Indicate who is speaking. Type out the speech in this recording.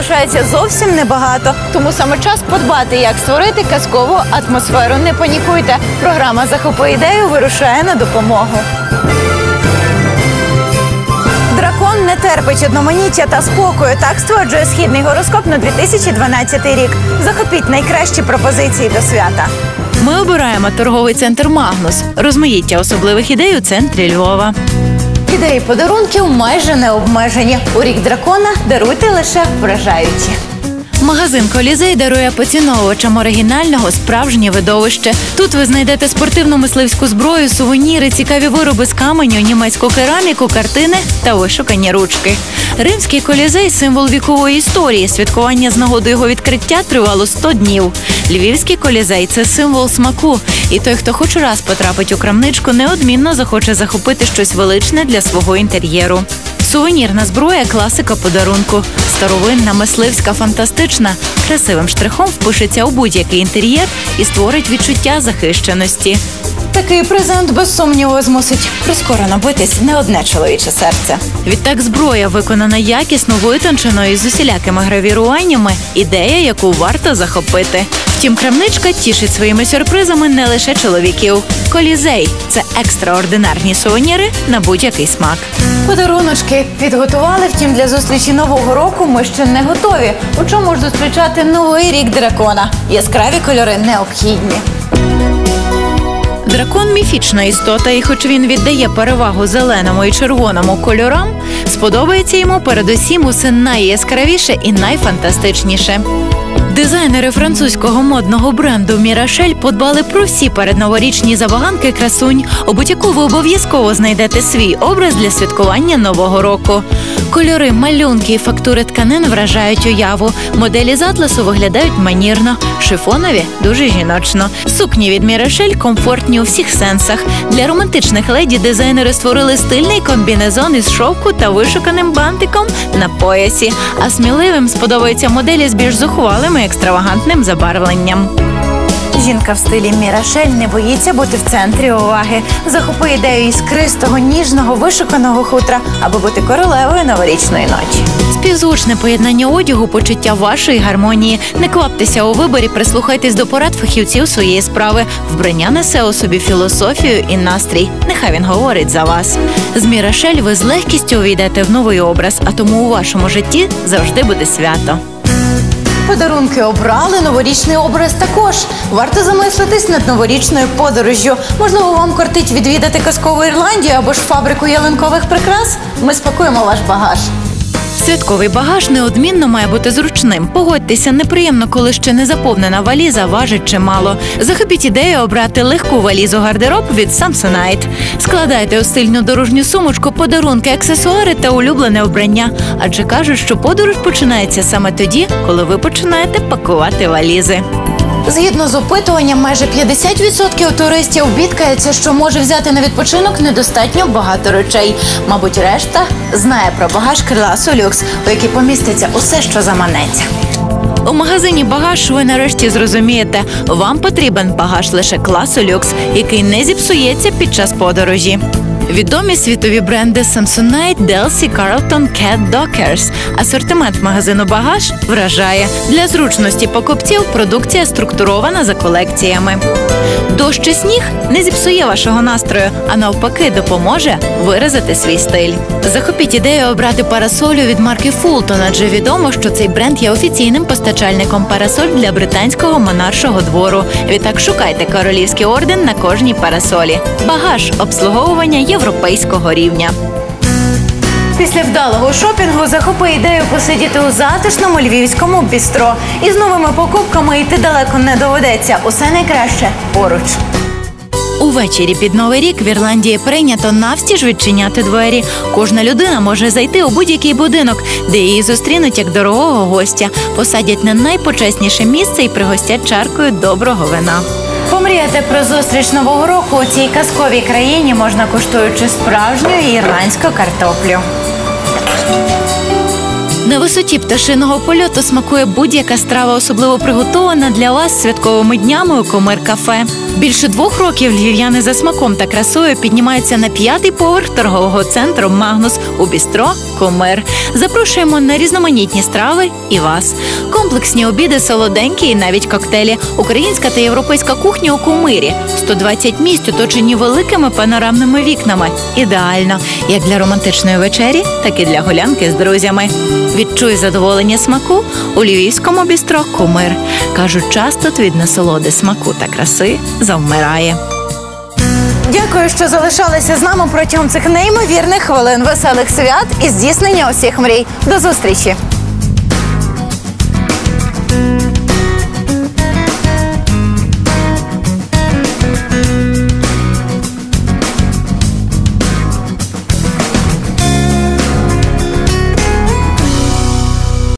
Speaker 1: залишається зовсім небагато. Тому саме час подбати, як створити казкову атмосферу. Не панікуйте. Програма Захопи ідею вирушає на допомогу. Дракон не терпить одноманіття та спокою. Так стверджує східний гороскоп на 2012 рік. Захопіть найкращі пропозиції до свята.
Speaker 2: Ми обираємо торговий центр Магнус. Розмаїття особливих ідей у центрі Львова.
Speaker 1: Ідеї подарунків майже не обмежені. У рік дракона даруйте лише вражаючі.
Speaker 2: Магазин Колізей дарує поціновувачам оригінального справжнє видовище. Тут ви знайдете спортивну мисливську зброю, сувеніри, цікаві вироби з каменю, німецьку кераміку, картини та вишукані ручки. Римський колізей символ вікової історії. Святкування з нагоди його відкриття тривало 100 днів. Львівський колізей це символ смаку. І той, хто хоч раз потрапить у крамничку, неодмінно захоче захопити щось величне для свого інтер'єру. Сувенірна зброя класика подарунку. Старовинна, мисливська, фантастична. Красивим штрихом впишеться у будь-який інтер'єр і створить відчуття захищеності.
Speaker 1: Такий презент без сумніву змусить прискорено битись не одне чоловіче серце.
Speaker 2: Відтак зброя виконана якісно, витончено і з усілякими гравіруваннями. Ідея, яку варто захопити. Втім, крамничка тішить своїми сюрпризами не лише чоловіків. Колізей це екстраординарні сувеніри на будь-який смак.
Speaker 1: Подаруночки підготували. Втім, для зустрічі нового року ми ще не готові. У чому ж зустрічати новий рік дракона? Яскраві кольори необхідні.
Speaker 2: Дракон міфічна істота, і хоч він віддає перевагу зеленому і червоному кольорам, сподобається йому передусім усе найяскравіше і найфантастичніше. Дизайнери французького модного бренду Мірашель подбали про всі передноворічні забаганки красунь. У бутіку ви обов'язково знайдете свій образ для святкування нового року. Кольори, малюнки і фактури тканин вражають уяву. Моделі з атласу виглядають манірно, шифонові дуже жіночно. Сукні від Мірашель комфортні у всіх сенсах. Для романтичних леді дизайнери створили стильний комбінезон із шовку та вишуканим бантиком на поясі. А сміливим сподобаються моделі з більш зухвалим і екстравагантним забарвленням.
Speaker 1: Жінка в стилі Мірашель не боїться бути в центрі уваги. Захопи ідею іскристого, ніжного, вишуканого хутра, аби бути королевою новорічної ночі.
Speaker 2: Співзвучне поєднання одягу, почуття вашої гармонії. Не кваптеся у виборі, прислухайтесь до порад фахівців своєї справи. Вбрання несе у собі філософію і настрій. Нехай він говорить за вас. З Мірашель ви з легкістю увійдете в новий образ, а тому у вашому житті завжди буде свято.
Speaker 1: Подарунки обрали, новорічний образ також. Варто замислитись над новорічною подорожжю. Можливо, вам кортить відвідати казкову Ірландію або ж фабрику ялинкових прикрас. Ми спакуємо ваш багаж.
Speaker 2: Святковий багаж неодмінно має бути зручним. Погодьтеся, неприємно, коли ще не заповнена валіза важить чимало. Захопіть ідею обрати легку валізу гардероб від Samsonite. Складайте у стильну дорожню сумочку подарунки, аксесуари та улюблене вбрання. Адже кажуть, що подорож починається саме тоді, коли ви починаєте пакувати валізи.
Speaker 1: Згідно з опитуванням, майже 50% туристів бідкаються, що може взяти на відпочинок недостатньо багато речей. Мабуть, решта знає про багаж класу люкс, у який поміститься усе, що заманеться.
Speaker 2: У магазині багаж ви нарешті зрозумієте, вам потрібен багаж лише класу люкс, який не зіпсується під час подорожі. Відомі світові бренди Samsonite, Delsi, Carlton, Cat Dockers. Асортимент магазину багаж вражає. Для зручності покупців продукція структурована за колекціями. Дощ і сніг не зіпсує вашого настрою, а навпаки, допоможе виразити свій стиль. Захопіть ідею обрати парасолю від марки Fulton, адже відомо, що цей бренд є офіційним постачальником парасоль для британського монаршого двору. Відтак шукайте королівський орден на кожній парасолі. Багаж обслуговування європейського рівня.
Speaker 1: Після вдалого шопінгу захопи ідею посидіти у затишному львівському бістро. І з новими покупками йти далеко не доведеться. Усе найкраще поруч.
Speaker 2: Увечері під новий рік в Ірландії прийнято навстіж відчиняти двері. Кожна людина може зайти у будь-який будинок, де її зустрінуть як дорогого гостя, посадять на найпочесніше місце і пригостять чаркою доброго вина.
Speaker 1: Помріяти про зустріч нового року у цій казковій країні можна коштуючи справжню ірландську картоплю.
Speaker 2: На висоті пташиного польоту смакує будь-яка страва, особливо приготована для вас святковими днями у комер кафе. Більше двох років львів'яни за смаком та красою піднімаються на п'ятий поверх торгового центру Магнус у бістро Комер. Запрошуємо на різноманітні страви і вас. Комплексні обіди, солоденькі і навіть коктейлі. Українська та європейська кухня у Кумирі. 120 місць оточені великими панорамними вікнами. Ідеально як для романтичної вечері, так і для гулянки з друзями. Відчуй задоволення смаку у львівському бістро Кумир. Кажуть, часто від насолоди смаку та краси завмирає.
Speaker 1: Дякую, що залишалися з нами протягом цих неймовірних хвилин веселих свят і здійснення усіх мрій. До зустрічі!